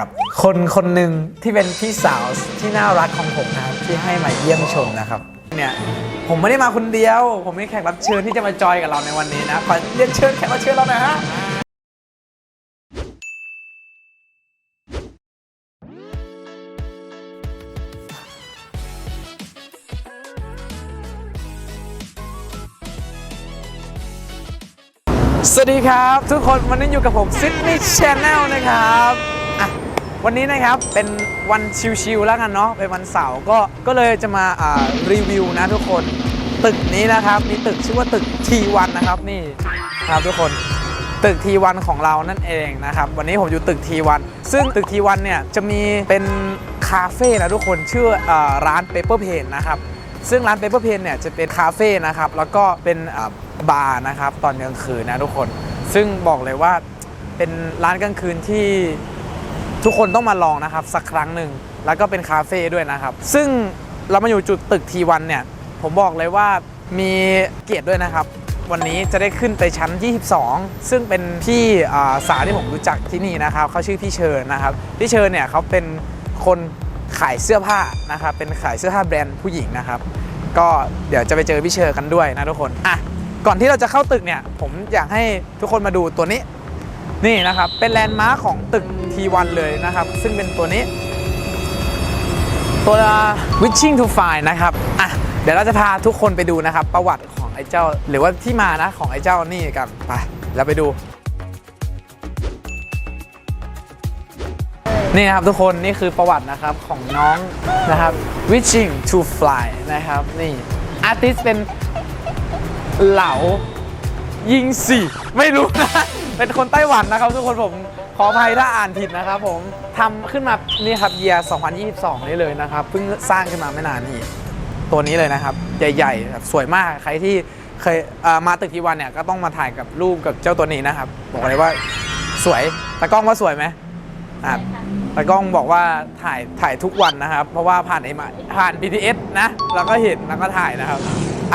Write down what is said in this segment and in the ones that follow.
กับคนคนหนึ่งที่เป็นพี่สาวที่น่ารักของผมนะครับที่ให้มาเยี่ยมชมนะครับเนี่ยผมไม่ได้มาคนเดียว ผมมีแขกรับเชิญที่จะมาจอยกับเราในวันนี้นะขอเรียนเชิญแขกรับเชิญเราหน่อยฮะสวัสดีครับ ทุกคนวันนี้อยู่กับผมซิดนีย์ชแนลนะครับ วันนี้นะครับเป็นวันชิวๆแล้วกันเนาะเป็นวันเสาร์ก็ก็เลยจะมาอ่ารีวิวนะทุกคนตึกนี้นะครับมีตึกชื่อว่าตึก T1 นะครับนี่ครับทุกคนตึก T1 ของเรานั่นเองนะครับวันนี้ผมอยู่ตึก T1 ซึ่งตึก T1 เนี่ยจะมีเป็นคาเฟ่นะทุกคนชื่ออร้าน Paper Paint นะครับซึ่งร้าน Paper Pen เนี่ยจะเป็นคาเฟ่นะครับแล้วก็เป็นบาร์นะครับตอนกลางคืนนะทุกคน ซึ่งบอกเลยว่าเป็นร้านกลางคืนที่ ทุกคนต้องมาลองนะครับสักครั้งหนึ่งแล้วก็เป็นคาเฟ่ด้วยนะครับ ซึ่งเรามาอยู่จุดตึกทีวันเนี่ย ผมบอกเลยว่ามีเกียรติด้วยนะครับ วันนี้จะได้ขึ้นไปชั้น 22 ซึ่งเป็นพี่สาวที่ผมรู้จักที่นี่นะครับเขาชื่อพี่เชิญนะครับพี่เชิญเนี่ยเขาเป็นคนขายเสื้อผ้านะครับเป็นขายเสื้อผ้าแบรนด์ผู้หญิงนะครับ ก็เดี๋ยวจะไปเจอพี่เชิญกันด้วยนะทุกคนอะก่อนที่เราจะเข้าตึกเนี่ย ผมอยากให้ทุกคนมาดูตัวนี้ นี่นะครับ เป็นแลนด์มาร์คของตึก T1 เลยนะครับ ซึ่งเป็นตัวนี้ ตัว Witching to Find นะครับอะเดี๋ยวเราจะพาทุกคนไปดูนะครับ ประวัติของไอ้เจ้า หรือว่าที่มานะของไอ้เจ้านี่กันไปเราไปดู นี่นะครับทุกคนนี่คือประวัตินะครับของน้องนะครับ Witching to Fly นะครับนี่อาร์ติสเป็นเหลายิงสี่ไม่รู้นะ เป็นคนไต้หวันนะครับ ทุกคนผมขออภัยถ้าอ่านผิดนะครับผมทำขึ้นมานี่ครับเยีย2022 นี่เลยนะครับเพิ่งสร้างขึ้นมาไม่นานนี่ตัวนี้เลยนะครับ ใหญ่ๆแบบสวยมากใครที่เคยเมาตึกทีวันเนี่ยก็ต้องมาถ่ายกับรูปกับเจ้าตัวนี้นะครับ บอกเลยว่าสวยตากล้องว่าสวยไหมอะตากล้องบอกว่าถ่ายถ่ายทุกวันนะครับ เพราะว่าผ่านไอ้มาผ่าน BTS นะเราก็เห็นแล้วก็ถ่ายนะครับ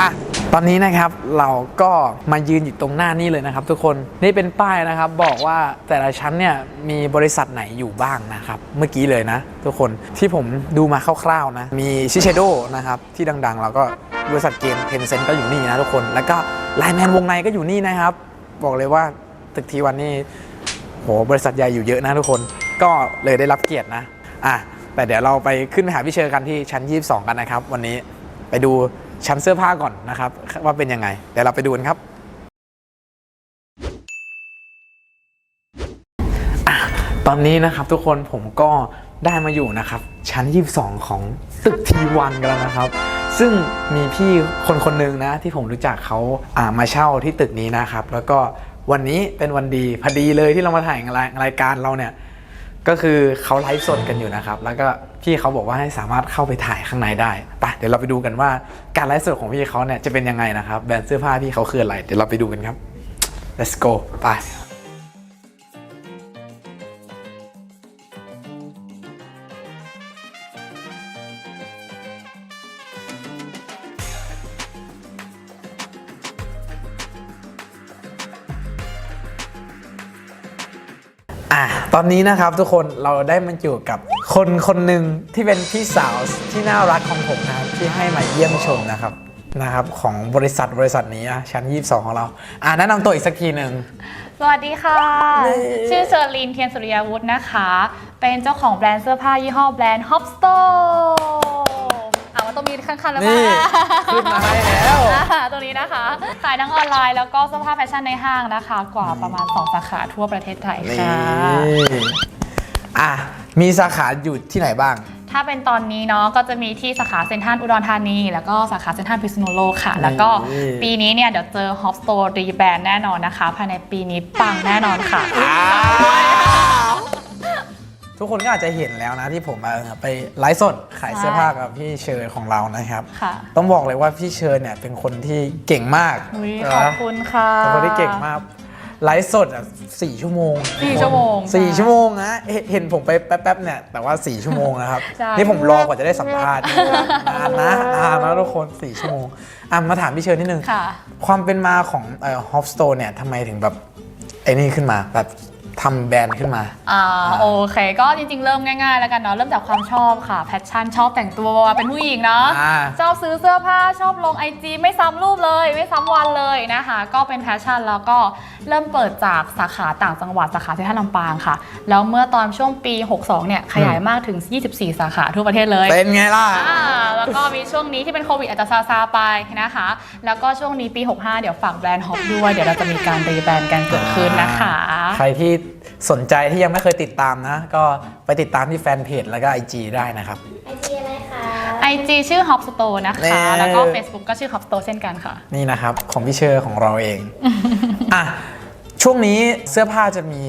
อะ ตอนนี้นะครับเราก็มายืนอยู่ตรงหน้านี่เลยนะครับ ทุกคนนี่เป็นป้ายนะครับ บอกว่าแต่ละชั้นเนี่ยมีบริษัทไหนอยู่บ้างนะครับ เมื่อกี้เลยนะ ทุกคนที่ผมดูมาคร่าวๆนะ มีชิเชโดนะครับที่ดังๆ เราก็บริษัทเกมเทนเซ็นก็อยู่นี่นะทุกคน แล้วก็ไลแมนวงในก็อยู่นี่นะครับ บอกเลยว่าตึกทีวันนี่โหบริษัทใหญ่อยู่เยอะนะทุกคนก็เลยได้รับเกียรตินะอะแต่เดี๋ยวเราไปขึ้นไปหาพี่เชอร์กันที่ชั้น 22 กันนะครับ วันนี้ไปดู ชั้นเสื้อผ้าก่อนนะครับ ว่าเป็นยังไงเดี๋ยวเราไปดูกันครับอตอนนี้นะครับทุกคนผมก็ได้มาอยู่นะครับ ชั้น 22 ของตึกทีวันกันแล้วนะครับ ซึ่งมีพี่คนคนหนึ่งนะ ที่ผมรู้จักเขาอ่ามาเช่าที่ตึกนี้นะครับ แล้วก็วันนี้เป็นวันดีพอดีเลยที่เรามาถ่ายรายรายการเราเนี่ย ก็คือเขาไลฟ์สดกันอยู่นะครับ แล้วก็ พี่เขาบอกว่าให้สามารถเข้าไปถ่ายข้างในได้ไปเดี๋ยวเราไปดูกันว่าการไลฟ์สดของพี่เขาเนี่ยจะเป็นยังไงนะครับแบรนด์เสื้อผ้าพี่เขาคืออะไรเดี๋ยวเราไปดูกันครับ let's go ไปอะตอนนี้นะครับทุกคนเราได้มาอยู่กับ คนคนหนึ่งที่เป็นพี่สาวที่น่ารักของผมนะครับที่ให้มาเยี่ยมชมนะครับนะครับของบริษัทบริษัทนี้นะชั้น 22 ของเรา อะแนะนำตัวอีกสักทีหนึ่ง สวัสดีค่ะนี่ชื่อเซอร์ลินเทียนสุริยาวุฒินะคะ เป็นเจ้าของแบรนด์เสื้อผ้ายี่ห้อแบรนด์ Hopstore อ่าว่าต้องมีขั้นๆแล้วนี่ป่ะขึ้นมาให้แล้วอ่าตรงนี้นะคะ ขายทั้งออนไลน์แล้วก็เสื้อผ้าแฟชั่นในห้างนะคะ กว่าประมาณ 2 สาขาทั่วประเทศไทยนี่ค่ะอะ มีสาขาอยู่ที่ไหนบ้าง ถ้าเป็นตอนนี้เนาะก็จะมีที่สาขาเซ็นทรัลอุดรธานี แล้วก็สาขาเซ็นทรัลพิษณุโลกค่ะ แล้วก็นี่ปีนี้เนี่ยเดี๋ยวเจอ Hopstore รีแบรนด์แน่นอนนะคะ ภายในปีนี้ปังแน่นอนค่ะ ทุกคนก็อาจจะเห็นแล้วนะที่ผมมาไปไลฟ์สดขายเสื้อผ้ากับพี่เชอร์ของเรานะครับ ค่ะต้องบอกเลยว่าพี่เชอร์เนี่ยเป็นคนที่เก่งมากอุ๊ยนะขอบคุณค่ะ เป็นคนที่เก่งมาก ไลฟ์สดอะสี่ชั่วโมงสี่ชั่วโมงสี่ใช่ชั่วโมงนะเห็นเห็นผมไปแป๊บๆเนี่ยแต่ว่าสี่ชั่วโมงนะครับ ใช่ นี่ผมรอกว่าจะได้สัมภาษณ์นานนะนานนะทุกคนสี่ชั่วโมงอะมาถามพี่เชอร์นิดนึง ค่ะ ความเป็นมาของเอ่อฮอปสโตนเนี่ยทำไมถึงแบบไอ้นี่ขึ้นมาแบบ ทำแบรนด์ขึ้นมา อ่าโอเค ก็จริงๆ เริ่มง่ายๆ แล้วกันเนาะเริ่มจากความชอบค่ะแพชชั่นชอบแต่งตัวเป็นผู้หญิงเนาะอ่า ชอบซื้อเสื้อผ้าชอบลง IG ไม่ซ้ำรูปเลย ไม่ซ้ำวันเลยนะคะ ก็เป็นแพชชั่นแล้วก็เริ่มเปิดจากสาขาต่างจังหวัดสาขาที่ท่าลำปางค่ะ แล้วเมื่อตอนช่วงปี 62 เนี่ยขยายมากถึง 24 สาขาทั่วประเทศเลย เป็นไงล่ะ อ่าแล้วก็มีช่วงนี้ที่เป็นโควิดอาจจะซาซาๆไปนะคะ แล้วก็ช่วงนี้ปี 65 เดี๋ยวฝากแบรนด์ฮอปด้วย เดี๋ยวเราจะมีการรีแบรนด์กันเกิดขึ้นนะคะ ใครที่ สนใจที่ยังไม่เคยติดตามนะ ก็ไปติดตามที่แฟนเพจแล้วก็ IG ได้นะครับ ไอจีอะไรคะ IG ชื่อ Hop Store นะนี่คะ แล้วก็ Facebook ก็ชื่อ Hop Store เช่นกันค่ะ นี่นะครับ ของพี่เชอร์ของเราเอง อะ ช่วงนี้เสื้อผ้าจะมี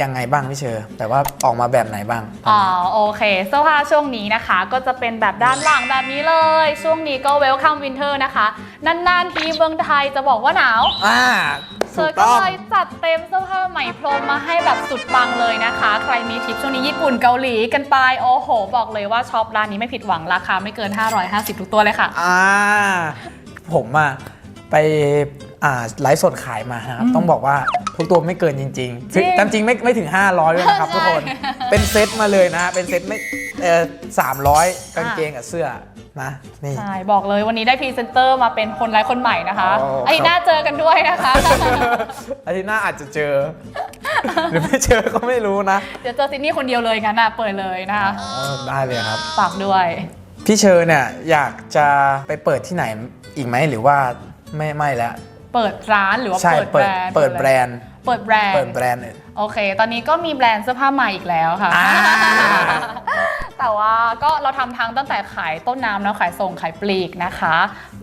ยังไงบ้างพี่เชอร์แต่ว่าออกมาแบบไหนบ้าง อ๋อโอเคเสื้อผ้าช่วงนี้นะคะ ก็จะเป็นแบบด้านหลังแบบนี้เลย ช่วงนี้ก็ Welcome Winter นะคะ นานๆทีเมืองไทยจะบอกว่าหนาว อ่า เธถูอกก็ต้องเลยจัดเต็มเสื้อผ้าใหม่พรมมาให้แบบสุดปังเลยนะคะ ใครมีทริปช่วงนี้ญี่ปุ่นเกาหลีกันไป โอ้โห บอกเลยว่าช็อปร้านนี้ไม่ผิดหวังราคาไม่เกิน 550 ทุกตัวเลยค่ะ อ่า ผมอะไปอ่าไลฟ์สดขายมานะครับ ต้องบอกว่าทุกตัวไม่เกินจริงจริงๆตามจริงไม่ไม่ถึง 500ด้วยนะครับใช่ทุกคน เป็นเซตมาเลยนะ เป็นเซตไม่เออสามร้อยกางเกงกับเสื้อ นะนี่ ใช่ บอกเลยวันนี้ได้พรีเซนเตอร์มาเป็นคนไร้คนใหม่นะคะอ๋อไอ้หน้าเจอกันด้วยนะคะ อาทิตย์หน้าอาจจะเจอ หรือไม่เจอก็ไม่รู้นะเดี๋ยวเจอซินนี่คนเดียวเลยงั้นน่ะเปิดเลยนะคะ อ๋อได้เลยครับ ฝากด้วย พี่เชอร์เนี่ยอยากจะไปเปิดที่ไหนอีกไหมหรือว่าไม่ไม่แล้วเปิดร้านหรือว่าใช่เปิดแบเปิรดนด์เปิดแบรนด์ เปิดแบรนด์ เปิดแบรนด์เนี่ย โอเค ตอนนี้ก็มีแบรนด์เสื้อผ้าใหม่อีกแล้วค่ะ อ่า แต่ว่าก็เราทำทั้งตั้งแต่ขายต้นน้ำเนาะขายส่งขายปลีกนะคะ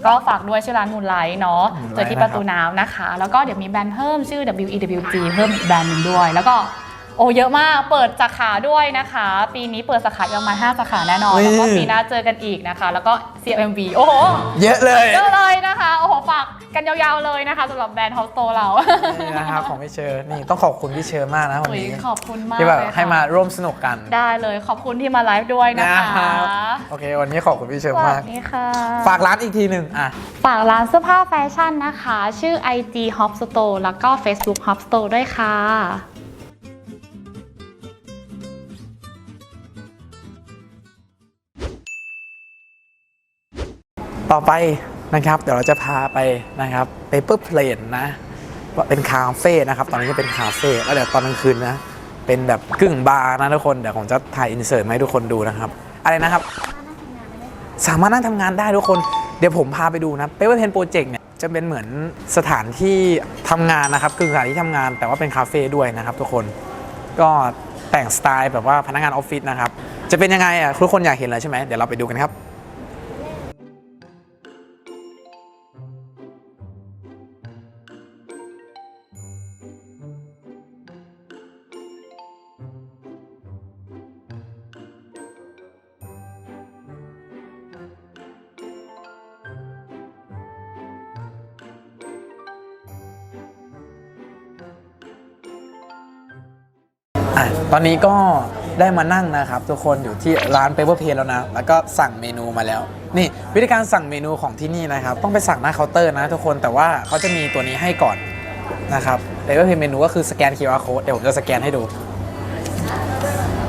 ก็ฝากด้วยชื่อร้านมูลไลท์เนาะ Moonlight เจอที่ประตูน้ำนะคะ แล้วก็เดี๋ยวมีแบรนด์เพิ่มชื่อ WEWG เพิ่มอีกแบรนด์หนึ่งด้วย แล้วก็ โอ้เยอะมากเปิดสาขาด้วยนะคะ ปีนี้เปิดสาขาประมาณ5สาขาแน่นอน แล้วก็นี่ปีหน้าเจอกันอีกนะคะ แล้วก็ CMV โอ้โห เยอะเลย เยอะเลยนะคะ โอ้โห ฝากกันยาวๆเลยนะคะสำหรับแบรนด์ House Store เรานี่นะครับของพี่เชอร์นี่ต้องขอบคุณพี่เชอร์มากนะวันอุ๊ยนี้ขอบคุณมากที่แบบเลยค่ะให้มาร่วมสนุกกัน ได้เลยขอบคุณที่มาไลฟ์ด้วยนะคะรับโอเค วันนี้ขอบคุณพี่เชอสร์วัมากสดีค่ะฝากร้านอีกทีหนึ่งอะฝากร้านเสื้อผ้าแฟชั่นนะคะ ชื่อ IG Hop Store แล้วก็ Facebook Hop Store ด้วยค่ะ ต่อไปนะครับเดี๋ยวเราจะพาไปนะครับ Paper Plane นนะเป็นคาเฟ่นะครับ ตอนนี้ก็เป็นคาเฟ่แล้วเดี๋ยวตอนกลางคืนนะ เป็นแบบกึ่งบาร์นะทุกคนเดี๋ยวผมจะถ่ายอินเสิร์ตให้ทุกคนดูนะครับ อะไรนะครับ สามารถนั่งทำงานได้ทุกคนเดี๋ยวผมพาไปดูนะ Paper Plane Project เนี่ยจะเป็นเหมือนสถานที่ทำงานนะครับกึ่งสถานที่ทำงานแต่ว่าเป็นคาเฟ่ด้วยนะครับ ทุกคนก็แต่งสไตล์แบบว่าพนักงานออฟฟิศนะครับ จะเป็นยังไงอะทุกคนอยากเห็นแล้วใช่ไหมเดี๋ยวเราไปดูกันครับ ตอนนี้ก็ได้มานั่งนะครับ ทุกคนอยู่ที่ร้าน Paper p a y แล้วนะ แล้วก็สั่งเมนูมาแล้ว นี่วิธีการสั่งเมนูของที่นี่นะครับ ต้องไปสั่งหน้าเคาน์เตอร์นะทุกคนแต่ว่าเขาจะมีตัวนี้ให้ก่อนนะครับ Paper p a y เมนูก็คือสแกน QR code เดี๋ยวผมจะสแกนให้ดู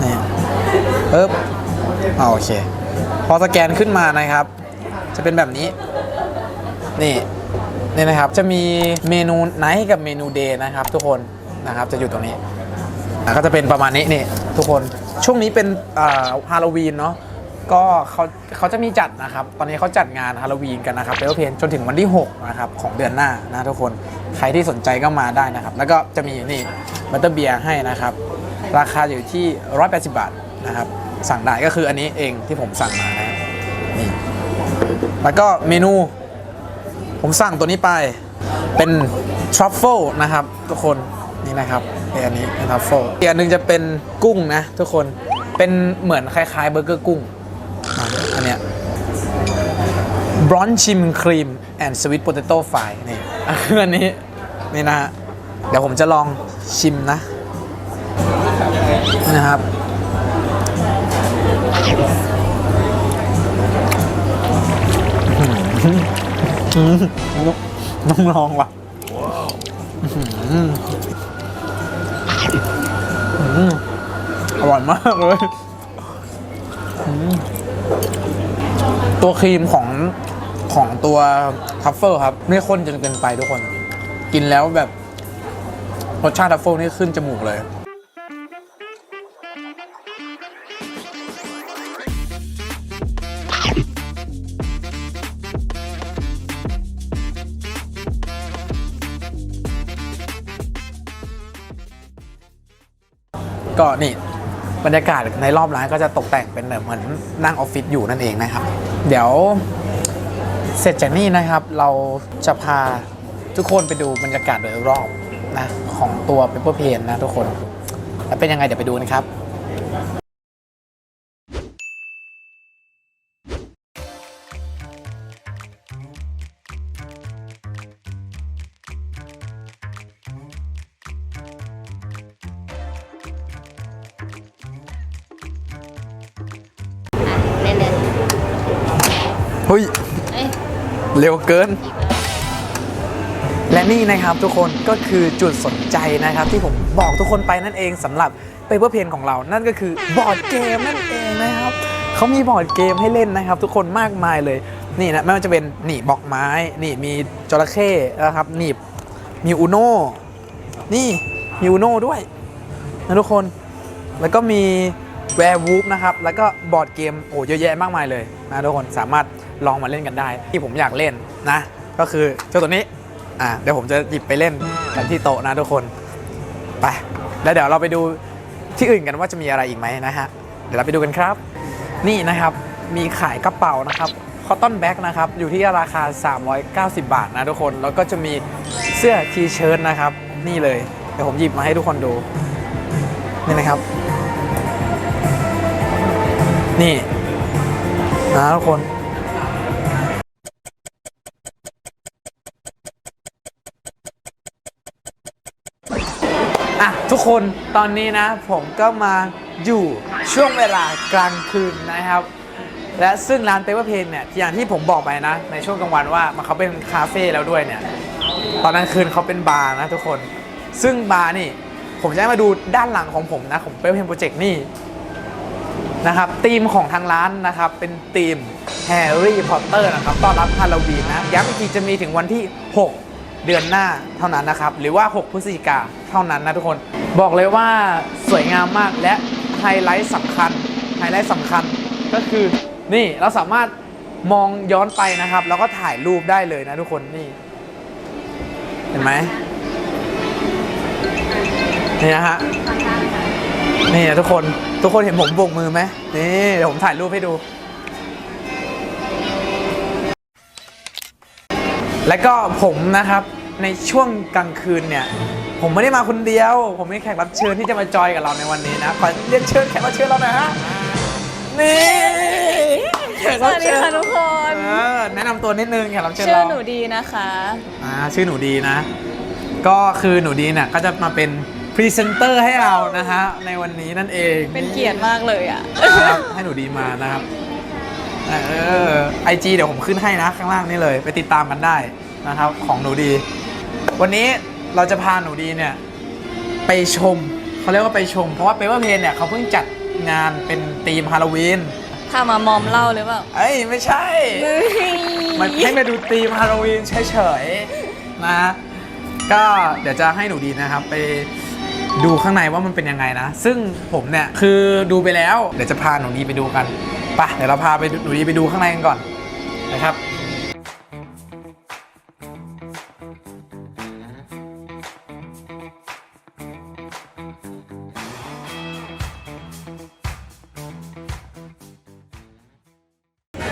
นี่ปึ๊บอ่าโอเค พอสแกนขึ้นมานะครับ จะเป็นแบบนี้ นี่นี่นะครับจะมีเมนูไนท์กับเมนูเดย์นะครับ ทุกคนนะครับจะอยู่ตรงนี้ อะก็จะเป็นประมาณนี้นี่ทุกคนช่วงนี้เป็นฮาโลวีนเนาะก็เขาเขาจะมีจัดนะครับ ตอนนี้เขาจัดงานฮาโลวีนกันนะครับเปเพนจนถึงวันที่ 6 นะครับ ของเดือนหน้านะทุกคนใครที่สนใจก็มาได้นะครับ แล้วก็จะมีนี่บัตเตอร์เบียร์ให้นะครับ ราคาอยู่ที่ 180 บาทนะครับ สั่งได้ก็คืออันนี้เองที่ผมสั่งมานะครับนี่แล้วก็เมนู ผมสั่งตัวนี้ไปเป็นทรัฟเฟิลนะครับ ทุกคนนี่นะครับ นอันนี้เป็นทรัฟเฟิลอีกอันหนึงจะเป็นกุ้งนะทุกคนเป็นเหมือนคล้ายๆเบอร์เกอร์กุ้งอันเนี้ยบรอนชิมครีมแอนด์สวิตโปเตโต้ไฟนี่คืออันนี้นี่นะฮะเดี๋ยวผมจะลองชิมนะนะครับต้องลองว่ะ อร่อยมากเลย ตัวครีมของของตัวทัฟเฟิลครับ ไม่ข้นจนเกินไปทุกคน กินแล้วแบบ รสชาติทัฟเฟิลนี่ขึ้นจมูกเลย ก็นี่บรรยากาศในรอบร้านก็จะตกแต่งเป็นเหมือนนั่งออฟฟิศอยู่นั่นเองนะครับ เดี๋ยวเสร็จจากนี้นะครับเราจะพาทุกคนไปดูบรรยากาศโดยรอบนะของตัว Paper Plane นะทุกคน แล้วเป็นยังไงเดี๋ยวไปดูนะครับ เฮ้ย เอ้ยเร็วเกินและนี่นะครับทุกคนก็คือจุดสนใจนะครับ ที่ผมบอกทุกคนไปนั่นเองสำหรับ Paper Plane ของเรา นั่นก็คือบอร์ดเกมนั่นเองนะครับเขามีบอร์ดเกมให้เล่นนะครับ ทุกคนมากมายเลยนี่นะไม่ว่าจะเป็นนี่บอกไม้นี่มีจระเข้นะครับนี่มีอูโน่นี่มีอูโน่ด้วยนะทุกคนแล้วก็มีแวร์วูฟนะครับแล้วก็บอร์ดเกมโอ้เยอะแยะมากมายเลยนะทุกคนสามารถ ลองมาเล่นกันได้ ที่ผมอยากเล่นนะ ก็คือเจ้าตัวนี้อ่าเดี๋ยวผมจะหยิบไปเล่นกันที่โต๊ะนะทุกคนไปแล้วเดี๋ยวเราไปดูที่อื่นกันว่าจะมีอะไรอีกไหมนะฮะเดี๋ยวเราไปดูกันครับ นี่นะครับมีขายกระเป๋านะครับคอตตอนแบ็กนะครับอยู่ที่ราคา 390 บาทนะทุกคนแล้วก็จะมีเสื้อทีเชิ้ตนะครับ นี่เลยเดี๋ยวผมหยิบมาให้ทุกคนดูนี่นะครับ นี่นะทุกคน ทุกคนตอนนี้นะผมก็มาอยู่ช่วงเวลากลางคืนนะครับ และซึ่งร้านเปเปอร์เพนเนี่ยอย่างที่ผมบอกไปนะ ในช่วงกลางวันว่ามันเขาเป็นคาเฟ่แล้วด้วยเนี่ยตอนกลางคืนเขาเป็นบาร์นะทุกคน ซึ่งบาร์นี่ผมจะให้มาดูด้านหลังของผมนะของเปเปอร์เพนโปรเจกต์นี่นะครับธีมของทางร้านนะครับเป็นธีมแฮร์รี่พอตเตอร์นะครับต้อนรับฮาโลวีนนะย้ำอีกทีจะมีถึงวันที่ 6 เดือนหน้าเท่านั้นนะครับ หรือว่า 6 พฤศจิกาเท่านั้นนะทุกคน บอกเลยว่าสวยงามมากและไฮไลท์สำคัญ ไฮไลท์สำคัญก็คือนี่เราสามารถมองย้อนไปนะครับ แล้วก็ถ่ายรูปได้เลยนะทุกคนนี่ เห็นไหมนี่นะฮะนี่นะทุกคนทุกคนเห็นผมโบกมือไหมนี่เดี๋ยวผมถ่ายรูปให้ดู แล้วก็ผมนะครับ ในช่วงกลางคืนเนี่ย ผมไม่ได้มาคนเดียว ผมมีแขกรับเชิญที่จะมาจอยกับเราในวันนี้นะขอเรียนเชิญแขกรับเชิญเราหน่อยฮะนี่แขกสรับวัสดีเชิญค่ะทุกคน เออแนะนำตัวนิดนึงแขกรับเชิญชื่อเราหนูดีนะคะ อ่าชื่อหนูดีนะ ก็คือหนูดีเนี่ยก็จะมาเป็นพรีเซนเตอร์ให้เรานะฮะในวันนี้นั่นเอง เป็นเกียรติมากเลยอะ ครับให้หนูดีมานะครับ เออไอจีเดี๋ยวผมขึ้นให้นะข้างล่างนี่เลย ไปติดตามกันได้นะครับ ของหนูดี วันนี้เราจะพาหนูดีเนี่ย ไปชมเขาเรียกว่าไปชม เพราะว่าเปเปอร์เพนเนี่ยเขาเพิ่งจัดงานเป็นธีมฮาโลวีนถ้ามามอมเล่าหรือเปล่าเอ้ยไม่ใช่ มันให้มาดูธีมฮาโลวีนเฉยๆนะ ก็เดี๋ยวจะให้หนูดีนะครับไปดูข้างในว่ามันเป็นยังไงนะ ซึ่งผมเนี่ยคือดูไปแล้ว เดี๋ยวจะพาหนูดีไปดูกันไปะเดี๋ยวเราพาไปดูหนูดีไปดูข้างในกันก่อนนะครับ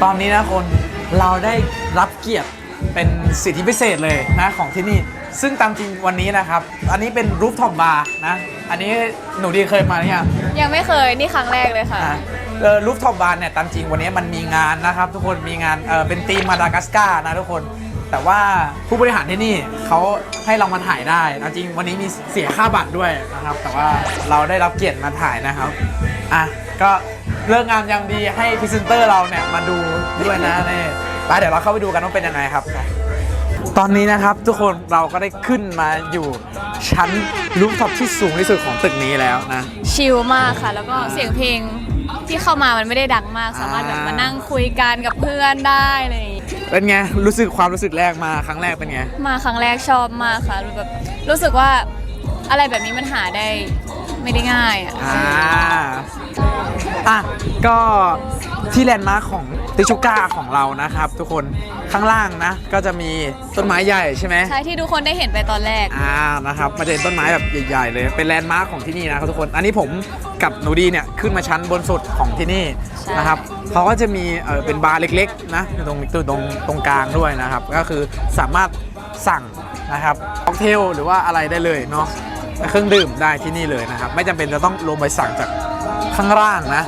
ตอนนี้นะคนเราได้รับเกียรติเป็นสิทธิพิเศษเลยนะของที่นี่ ซึ่งตามจริงวันนี้นะครับ อันนี้เป็นรูฟท็อปบาร์นะ อันนี้หนูดีเคยมาหรือยัง ยังไม่เคยนี่ครั้งแรกเลยค่ะอะ เออรูฟท็อปบาร์เนี่ยตามจริงวันนี้มันมีงานนะครับ ทุกคนมีงานเออเป็นทีมมาดากัสการ์นะทุกคน แต่ว่าผู้บริหารที่นี่เขาให้เรามาถ่ายได้จริงวันนี้มีเสียค่าบัตรด้วยนะครับ แต่ว่าเราได้รับเกียรติมาถ่ายนะครับอะก็เลิกงานยังดีให้พรีเซนเตอร์เราเนี่ยมาดูด้วยนะนี่ไปเดี๋ยวเราเข้าไปดูกันว่าเป็นยังไงครับ ตอนนี้นะครับทุกคนเราก็ได้ขึ้นมาอยู่ชั้นรูฟท็อปที่สูงที่สุดของตึกนี้แล้วนะ ชิลมากค่ะ แล้วก็เสียงเพลงที่เข้ามามันไม่ได้ดังมาก สามารถแบบมานั่งคุยกันกับเพื่อนได้อะไรอย่างเลย เป็นไงรู้สึกความรู้สึกแรกมาครั้งแรกเป็นไง มาครั้งแรกชอบมากค่ะรู้แบบรู้สึกว่าอะไรแบบนี้มันหาได้ไม่ได้ง่ายอะอ่าอะก็ที่แลนด์มาร์คของ ติชูก้าของเรานะครับทุกคนข้างล่างนะ ก็จะมีต้นไม้ใหญ่ใช่ไหมใช่ที่ทุกคนได้เห็นไปตอนแรก อ่านะครับมันจะเป็นต้นไม้แบบใหญ่ ๆ เลย เป็นแลนด์มาร์คของที่นี่นะครับทุกคน อันนี้ผมกับหนูดีเนี่ยขึ้นมาชั้นบนสุดของที่นี่ใช่ นะครับเขาก็จะมีเออเป็นบาร์เล็กๆนะอยู่ตรงตรงตรงกลางด้วยนะครับ ก็คือสามารถสั่งนะครับค็อกเทลหรือว่าอะไรได้เลยเนาะเครื่องดื่มได้ที่นี่เลยนะครับ ไม่จำเป็นจะต้องลงไปสั่งจากข้างล่างนะ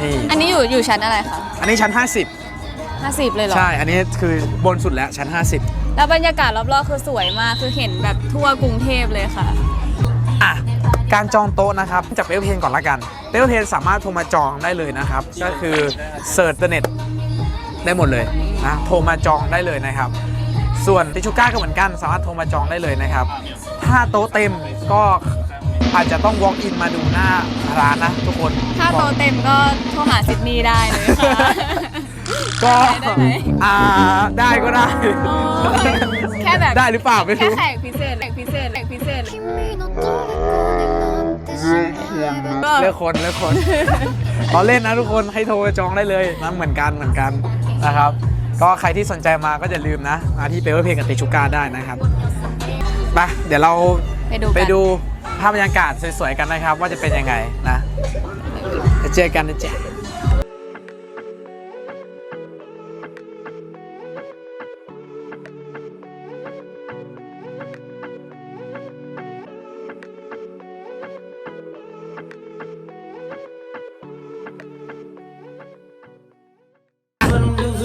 นี่ อันนี้อยู่อยู่ชั้นอะไรคะ อันนี้ชั้น 50เลยเหร50อใช่ อันนี้คือบนสุดแล้วชั้น 50 แล้วบรรยากาศรอบๆคือสวยมาก คือเห็นแบบทั่วกรุงเทพเลยค่ะ อะ การจองโต๊ะนะครับ จากเปเปอร์เพนก่อนละกันเปเปอร์เพนสามารถโทรมาจองได้เลยนะครับ ก็คือเซิร์ชเน็ตได้หมดเลยนะโทรมาจองได้เลยนะครับ ส่วนติชูก้าก็เหมือนกัน สามารถโทรมาจองได้เลยนะครับ ถ้าโต๊ะเต็มก็ อาจจะต้อง walk in มาดูหน้าร้านนะทุกคนถ้าโตะเต็มก็โทรหาซิดนีย์ได้เลยค่ะ ก็ได้ไหม อ่าได้ก็ได้ อ๋อแค่แบบได้หรือเปล่าไม่แค่รู้ แขกพิเศษแขกพิเศษแขกพิเศษเลือกคนเลือกคนเราเล่นนะทุกคนให้โทรไปจองได้เลยนะเหมือนกันเหมือนกันนะครับ ก็ใครที่สนใจมาก็อย่าลืมนะมาที่เปเปอร์เพกับติชูก้าได้นะครับไปเดี๋ยวเราไปดูกัน ไปดู ภาพบรรยากาศสวยๆกันนะครับ ว่าจะเป็นยังไงนะเดี๋ยวเจอกันนะจ๊ะ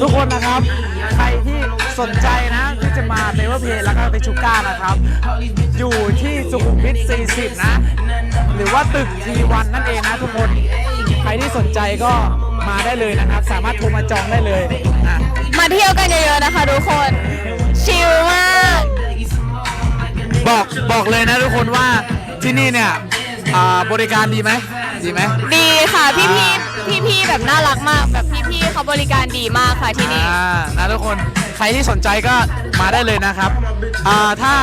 ทุกคนนะครับ ใครที่สนใจ จะมาเปเปอร์เพแล้วก็ติชูก้านะครับ อยู่ที่สุขุมวิท 40 นะ หรือว่าตึกทีวันนั่นเองนะทุกคน ใครที่สนใจก็มาได้เลยนะครับ สามารถโทรมาจองได้เลยอะมาเที่ยวกันเยอะๆนะคะทุกคน ชิลมาก บอกบอกเลยนะทุกคนว่าที่นี่เนี่ยอ่าบริการดีไหม ดีไหมดีค่ะพี่พี่พี่พี่ๆแบบน่ารักมาก แบบพี่พี่ๆเขาบริการดีมากค่ะที่นี่ อ่านะทุกคนใครที่สนใจก็มาได้เลยนะครับอ่าถ้า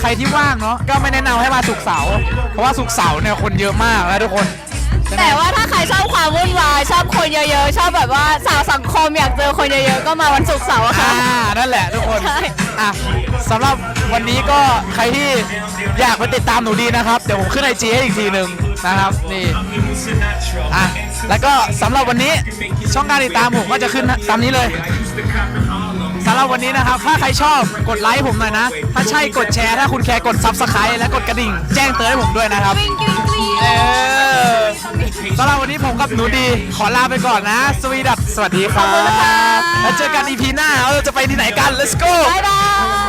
ใครที่ว่างเนาะก็ไม่แนะนำให้มาสุกร์เสาร์เพราะว่าสุกร์เสาร์เนี่ยคนเยอะมากนะทุกคนใช่ไหมแต่ว่าถ้าใครชอบความวุ่นวายชอบคนเยอะๆ ชอบแบบว่าสาวสังคมอยากเจอคนเยอะๆ ก็มาวันศุกร์เสาร์อะอ่าค่ะนั่นแหละทุกคนใช่ อะสำหรับ วันนี้ก็ใครที่อยากไปติดตามหนูดีนะครับ เดี๋ยวผมขึ้นไอจีให้อีกทีหนึ่งนะครับนี่อะแล้วก็สำหรับวันนี้ช่องการติดตามผมก็จะขึ้นตามนี้เลยสำหรับวันนี้นะครับ ถ้าใครชอบกดไลค์ผมหน่อยนะ ถ้าใช่กดแชร์ ถ้าคุณแคร์กดซับสไครต์และกดกระดิ่ง แจ้งเตือนให้ผมด้วยนะครับเออสำหรับวันนี้ผมกับหนูดีขอลาไปก่อนนะ สวีดัสสวัสดีครับขอบคุณค่ะแล้วเจอกันอีพีหน้าว่าเราจะไปที่ไหนกัน let's go บ๊ายบาย